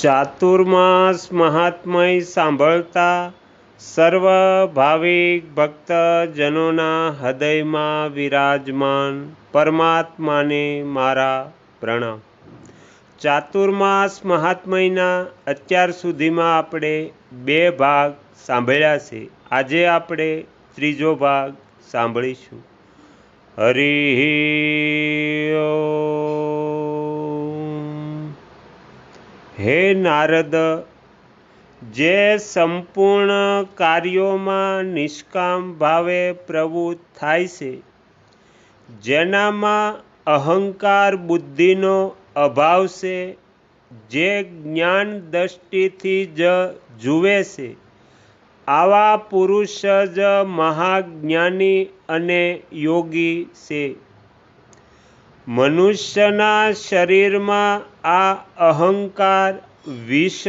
ચાતુર્માસ મહાત્મય સાંભળતા સર્વ ભાવિક ભક્તજનોના હૃદયમાં વિરાજમાન પરમાત્માને મારા પ્રણામ. ચાતુર્માસ મહાત્મયના અત્યાર સુધીમાં આપણે બે ભાગ સાંભળ્યા છે. આજે આપણે ત્રીજો ભાગ સાંભળીશું. હરિ હે નારદ, જે સંપૂર્ણ કાર્યોમાં નિષ્કામ ભાવે પ્રવૃત્ત થાય છે, જેનામાં અહંકાર બુદ્ધિનો અભાવ છે, જે જ્ઞાન દ્રષ્ટિથી જ જુએ છે, આવા પુરુષ જ મહાજ્ઞાની અને યોગી છે. મનુષ્યના શરીરમાં આ અહંકાર વિષ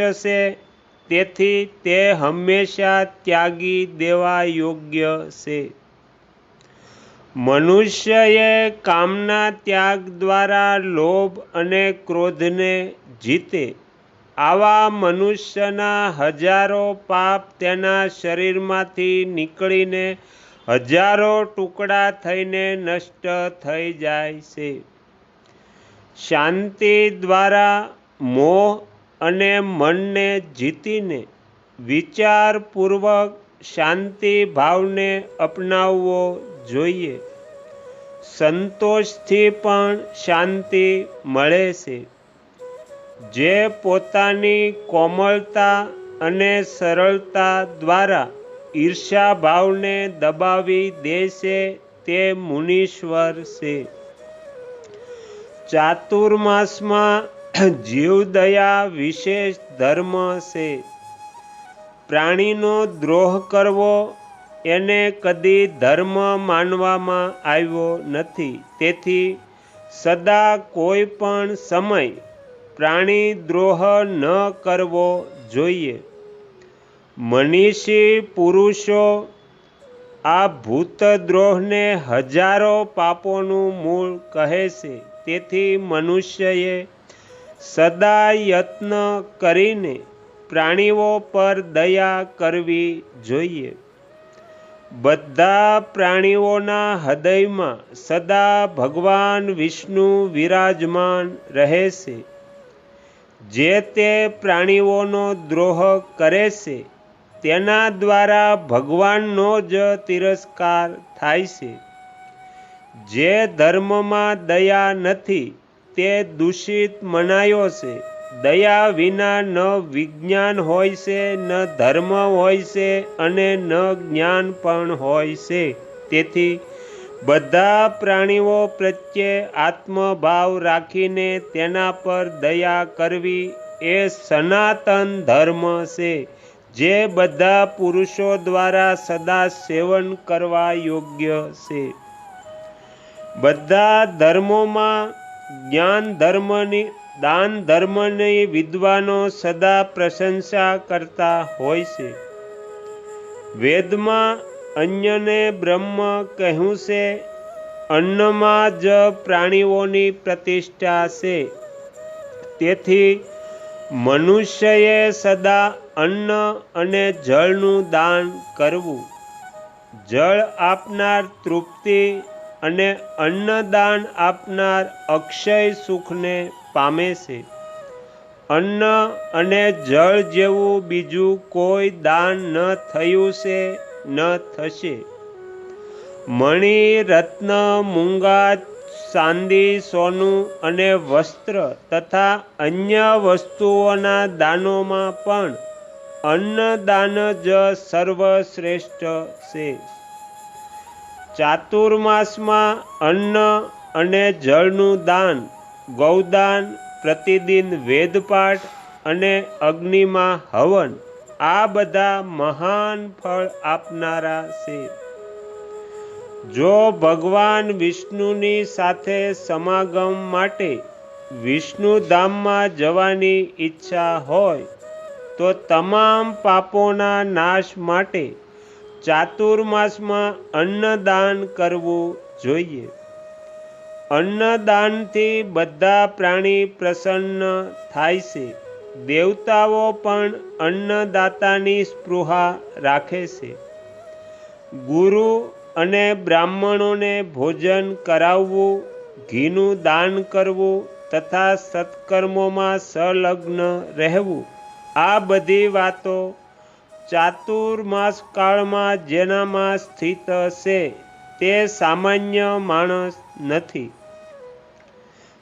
તેથી તે હંમેશા ત્યાગી દેવા યોગ્ય છે. મનુષ્યએ કામના ત્યાગ દ્વારા લોભ અને ક્રોધને જીતે. આવા મનુષ્યના હજારો પાપ તેના શરીરમાંથી નીકળીને હજારો ટુકડા થઈને નષ્ટ થઈ જાય છે. શાંતિ દ્વારા મોહ અને મનને જીતીને વિચારપૂર્વક શાંતિ ભાવને અપનાવવો જોઈએ. સંતોષથી પણ શાંતિ મળે છે. જે પોતાની કોમળતા અને સરળતા દ્વારા ઈર્ષા ભાવને દબાવી દેશે તે મુનીશ્વર છે. ચાતુર્માસમાં જીવદયા વિશેષ ધર્મ છે. પ્રાણીનો દ્રોહ કરવો એને કદી ધર્મ માનવામાં આવ્યો નથી. તેથી સદા કોઈ પણ સમય પ્રાણી દ્રોહ ન કરવો જોઈએ. મનીષી પુરુષો, આ ભૂતદ્રોહને હજારો પાપોનું મૂળ કહે છે. તેથી મનુષ્યએ સદા યત્ન કરીને પ્રાણીઓ પર દયા કરવી જોઈએ. બધા પ્રાણીઓના હૃદયમાં સદા ભગવાન વિષ્ણુ વિરાજમાન રહે છે. જે તે પ્રાણીઓનો દ્રોહ કરે છે તેના દ્વારા ભગવાનનો જ તિરસ્કાર થાય છે. જે ધર્મમાં દયા નથી, તે દૂષિત મનાયો છે. દયા વિના ન વિજ્ઞાન હોય છે, ન ધર્મ હોય છે અને ન જ્ઞાન પણ હોય છે. તેથી બધા પ્રાણીઓ પ્રત્યે આત્મભાવ રાખીને તેના પર દયા કરવી એ સનાતન ધર્મ છે. જે બધા પુરુષો દ્વારા સદા સેવન કરવા યોગ્ય છે. બધા ધર્મોમાં જ્ઞાન ધર્મની, દાન ધર્મની વિદ્વાનો સદા પ્રશંસા કરતા હોય છે. વેદમાં અન્યને બ્રહ્મ કહ્યું છે, અન્નમાં જ પ્રાણીઓની પ્રતિષ્ઠા છે. તેથી મનુષ્યએ સદા અન્ન અને જળનું દાન કરવું. જળ આપનાર તૃપ્તિ અને અન્નદાન આપનાર અક્ષય સુખને પામે છે. અન્ન અને જળ જેવું બીજું કોઈ દાન ન થયું છે, ન થશે. મણિ, રત્ન, મૂંગા, ચાંદી, સોનું અને વસ્ત્ર તથા અન્ય વસ્તુઓના દાનોમાં પણ અન્નદાન જ સર્વશ્રેષ્ઠ છે. ચાતુર્માસમાં અન્ન અને જળનું દાન, ગૌદાન, પ્રતિદિન વેદપાઠ અને અગ્નિમાં હવન, આ બધા મહાન ફળ આપનારા છે. જો ભગવાન વિષ્ણુની સાથે સમાગમ માટે વિષ્ણુધામમાં જવાની ઈચ્છા હોય તો તમામ પાપોના નાશ માટે ચાતુર્માસમાં અન્નદાન કરવું જોઈએ. અન્નદાનથી બધા પ્રાણી પ્રસન્ન થાય છે. દેવતાઓ પણ અન્નદાતાની સ્પૃહા રાખે છે. ગુરુ અને બ્રાહ્મણોને ભોજન કરાવવું, ઘીનું દાન કરવું તથા સત્કર્મોમાં સંલગ્ન રહેવું આ બધી વાતો ચાતુર્માસ કાળમાં જેનામાં સ્થિત છે તે સામાન્ય માણસ નથી.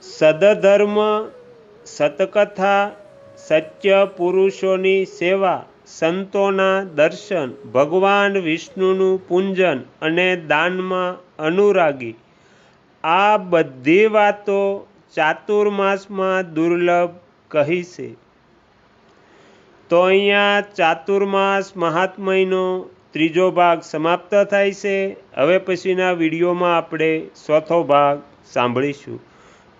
સદધર્મ, સતકથા, સત્ય પુરુષોની સેવા, સંતોના દર્શન, ભગવાન વિષ્ણુનું પૂંજન અને દાનમાં અનુરાગી. આ બધી વાતો ચાતુર્માસમાં દુર્લભ કહી છે તો અહીંયા ચાતુર્માસ મહાત્મયનો ત્રીજો ભાગ સમાપ્ત થાય છે. હવે પછીના વિડીયોમાં આપણે ચોથો ભાગ સાંભળીશું.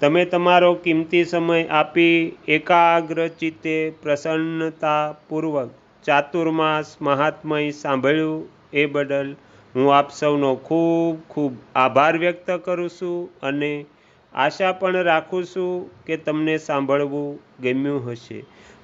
તમે તમારો કિંમતી સમય આપી એકાગ્ર ચિત્તે પ્રસન્નતાપૂર્વક ચાતુર્માસ મહાત્મય સાંભળ્યું એ બદલ હું આપ સૌનો ખૂબ ખૂબ આભાર વ્યક્ત કરું છું અને આશા પણ રાખું છું કે તમને સાંભળવું ગમ્યું હશે.